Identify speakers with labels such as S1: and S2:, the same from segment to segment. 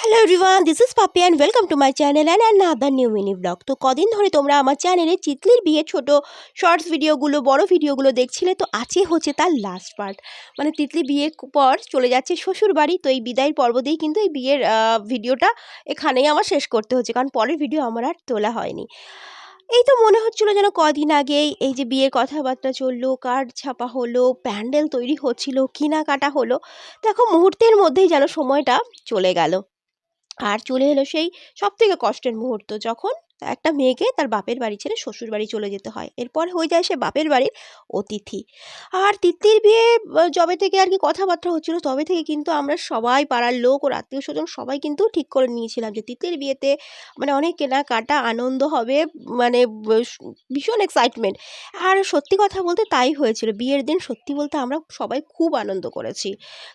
S1: Hello everyone this is Papi and welcome to my channel and another new mini blog তো কদিন ধরে তোমরা আমার চ্যানেলে চিতলির বিয়ে ছোট শর্টস ভিডিওগুলো বড় ভিডিওগুলো দেখছিলে, তো আজকে হচ্ছে তার লাস্ট পার্ট মানে তিতলি বিয়ের পর চলে যাচ্ছে শ্বশুর বাড়ি, তো এই বিদায়ের পর্ব দিয়েই কিন্তু এই বিয়ের ভিডিওটা এখানেই আমার শেষ করতে হচ্ছে, কারণ পরের ভিডিও আমার আর তোলা হয়নি। এই তো মনে হচ্ছিল যেন কদিন আগেই এই যে বিয়ের কথাবার্তা চলল কার্ড ছাপা হলো, প্যান্ডেল তৈরি হচ্ছিল, কেনাকাটা হলো, দেখো মুহূর্তের মধ্যেই যেন সময়টা চলে গেল। আর চলে এলো সেই সব থেকে কষ্টের মুহূর্ত যখন একটা মেয়েকে তার বাপের বাড়ি ছেড়ে শ্বশুর বাড়ি চলে যেতে হয়। এরপর হয়ে যায় সে বাপের বাড়ির অতিথি। আর তিতলির বিয়ে যবে থেকে আর কি কথাবার্তা হচ্ছিল, তবে থেকে কিন্তু আমরা সবাই পাড়ার লোক ও আত্মীয় স্বজন সবাই কিন্তু ঠিক করে নিয়েছিলাম যে তিতলির বিয়েতে মানে অনেক কেনাকাটা আনন্দ হবে মানে ভীষণ এক্সাইটমেন্ট আর সত্যি কথা বলতে তাই হয়েছিল। বিয়ের দিন সত্যি বলতে আমরা সবাই খুব আনন্দ করেছি।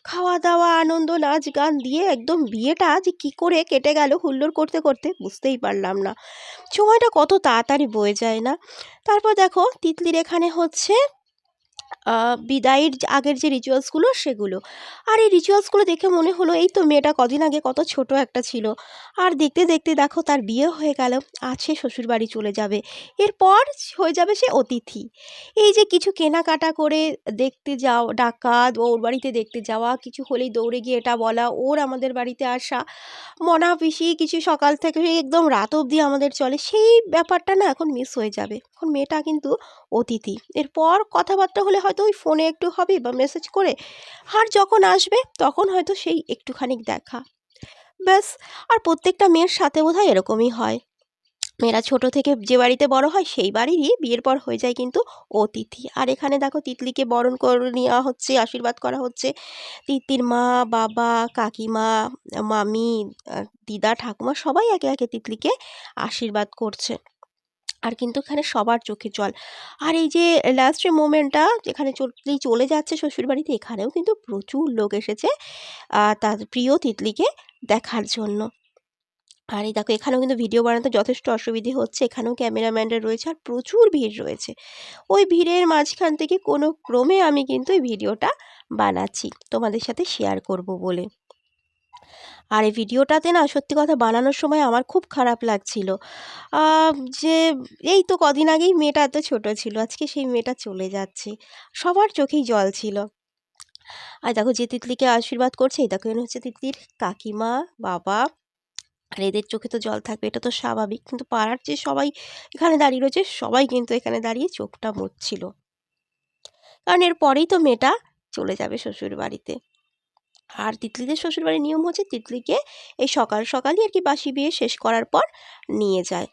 S1: খাওয়া দাওয়া আনন্দ নাচ গান দিয়ে একদম বিয়েটা যে কী করে কেটে গেল হুল্লোড় করতে করতে বুঝতেই পারলাম না। সময়টা কত তাড়াতাড়ি বয়ে যায় না? তারপর দেখো তিতলির এখানে হচ্ছে বিদায়ের আগের যে রিচুয়ালসগুলো সেগুলো। আর এই রিচুয়ালসগুলো দেখে মনে হলো, এই তো মেয়েটা কদিন আগে কত ছোট একটা ছিল। আর দেখতে দেখতে দেখো তার বিয়ে হয়ে গেল। আছে শ্বশুর বাড়ি চলে যাবে। এরপর হয়ে যাবে সে অতিথি। এই যে কিছু কেনাকাটা করে দেখতে যাও ডাকা ওর বাড়িতে দেখতে যাওয়া, কিছু হলেই দৌড়ে গিয়ে এটা বলা, ওর আমাদের বাড়িতে আসা, মনা পিসি, কিছু সকাল থেকে একদম রাত অবধি আমাদের চলে, সেই ব্যাপারটা না এখন মিস হয়ে যাবে। এখন মেয়েটা কিন্তু অতিথি। এরপর কথাবার্তা হলে হয়তো ওই ফোনে একটু হবে বা মেসেজ করে। আর যখন আসবে, তখন হয়তো সেই একটুখানি দেখা। ব্যাস, আর প্রত্যেকটা মেয়ের সাথে বোধহয় এরকমই হয়। মেয়েরা ছোট থেকে যে বাড়িতে বড় হয়, সেই বাড়িরই বিয়ের পর হয়ে যায় কিন্তু অতিথি। আর এখানে দেখো তিতলিকে বরণ করে নেওয়া হচ্ছে, আশীর্বাদ করা হচ্ছে। তিতলির মা, বাবা, কাকিমা, মামি দিদা, ঠাকুমা সবাই একে একে তিতলিকে আশীর্বাদ করছে। আর কিন্তু এখানে সবার চোখে জল। আর এই যে লাস্টের মোমেন্টটা যেখানে তিতলি চলে যাচ্ছে শ্বশুরবাড়িতে, এখানেও কিন্তু প্রচুর লোক এসেছে তার প্রিয় তিতলিকে দেখার জন্য। আর এই দেখো, এখানেও কিন্তু ভিডিও বানাতে যথেষ্ট অসুবিধে হচ্ছে। এখানেও ক্যামেরাম্যানরা রয়েছে আর প্রচুর ভিড় রয়েছে। ওই ভিড়ের মাঝখান থেকে কোনো ক্রমে আমি কিন্তু এই ভিডিওটা বানাচ্ছি, তোমাদের সাথে শেয়ার করব বলে। আর এই ভিডিওটাতে না সত্যি কথা বানানোর সময় আমার খুব খারাপ লাগছিল। যে এই তো কদিন আগেই মেয়েটা এত ছোট ছিল, আজকে সেই মেয়েটা চলে যাচ্ছে। সবার চোখেই জল ছিল। আর দেখো যে তিতলিকে আশীর্বাদ করছে, এই দেখো হচ্ছে তিতলির কাকিমা, বাবা। আর এদের চোখে তো জল থাকবে, এটা তো স্বাভাবিক। কিন্তু পাড়ার যে সবাই এখানে দাঁড়িয়ে রয়েছে, সবাই কিন্তু এখানে দাঁড়িয়ে চোখটা মুছছিল কারণ এর পরেই তো মেয়েটা চলে যাবে শ্বশুর বাড়িতে আর তিতলিদের শ্বশুরবাড়ির নিয়ম হচ্ছে তিতলিকে এই সকাল সকালই আর কি বাসি বিয়ে শেষ করার পর নিয়ে যায়।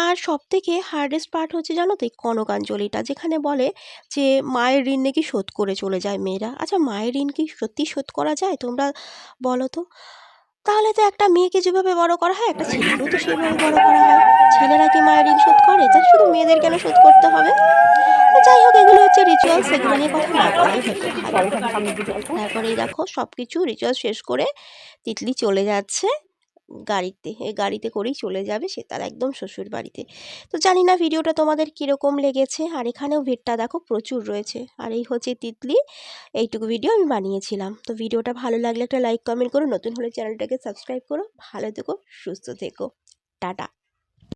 S1: আর সব থেকে হার্ডেস্ট পার্ট হচ্ছে জানো তো এই কনকাঞ্জলিটা, যেখানে বলে যে মায়ের ঋণ নাকি শোধ করে চলে যায় মেয়েরা। আচ্ছা মায়ের ঋণ কি সত্যি শোধ করা যায় তোমরা বলো তো? তাহলে তো একটা মেয়েকে যেভাবে বড় করা হয়, একটা ছেলেকেও তো সেভাবে বড় করা হয়। ছেলেরা কি মায়ের ঋণ শোধ করে? তা শুধু মেয়েদের কেন শোধ করতে হবে তো যাই হোক এগুলো হচ্ছে রিচুয়ালস এগুলো নিয়ে কথা না বলাই তারপরে দেখো সব কিছু রিচার্জ শেষ করে তিতলি চলে যাচ্ছে। গাড়িতে এই গাড়িতে করেই চলে যাবে সে তার একদম শ্বশুর বাড়িতে। তো জানি না ভিডিওটা তোমাদের কীরকম লেগেছে আর এখানেও ভিড়টা দেখো প্রচুর রয়েছে। আর এই হচ্ছে তিতলি এইটুকু ভিডিও আমি বানিয়েছিলাম। তো ভিডিওটা ভালো লাগলে একটা লাইক কমেন্ট করো। নতুন হলে চ্যানেলটাকে সাবস্ক্রাইব করো। ভালো থেকো সুস্থ থেকো। টাটা।